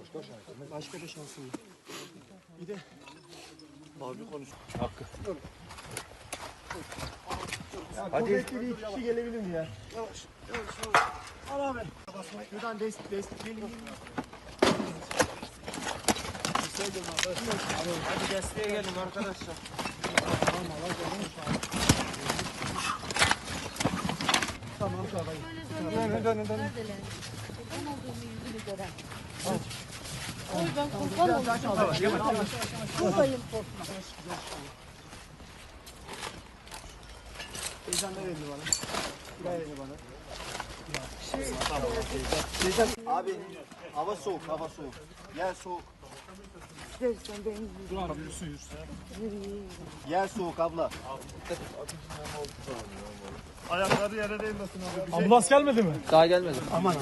Başka şansım. Başka da şansım yok. Bir de abi konuş. Hakkı. Dur. Ya, şey Hadi. Bir kişi gelebilir mi ya? Yavaş. Yavaş. yavaş. Al abi. Şuradan destek destek gelin. Hadi desteğe gelin arkadaşlar. Tamam, Allah tamam. Dönün dönün dönün. Ben olduğumu yüzünü gören. Oy ben kurban olayım. Buradayım korkma. Teyzem ne verdi bana? Daha verdi bana. Abi hava soğuk, hava soğuk. Yer soğuk. İstersen benim Yer soğuk abla. Ayakları yere değmesin abi. Ambulans gelmedi mi? Daha gelmedi. Aman abi.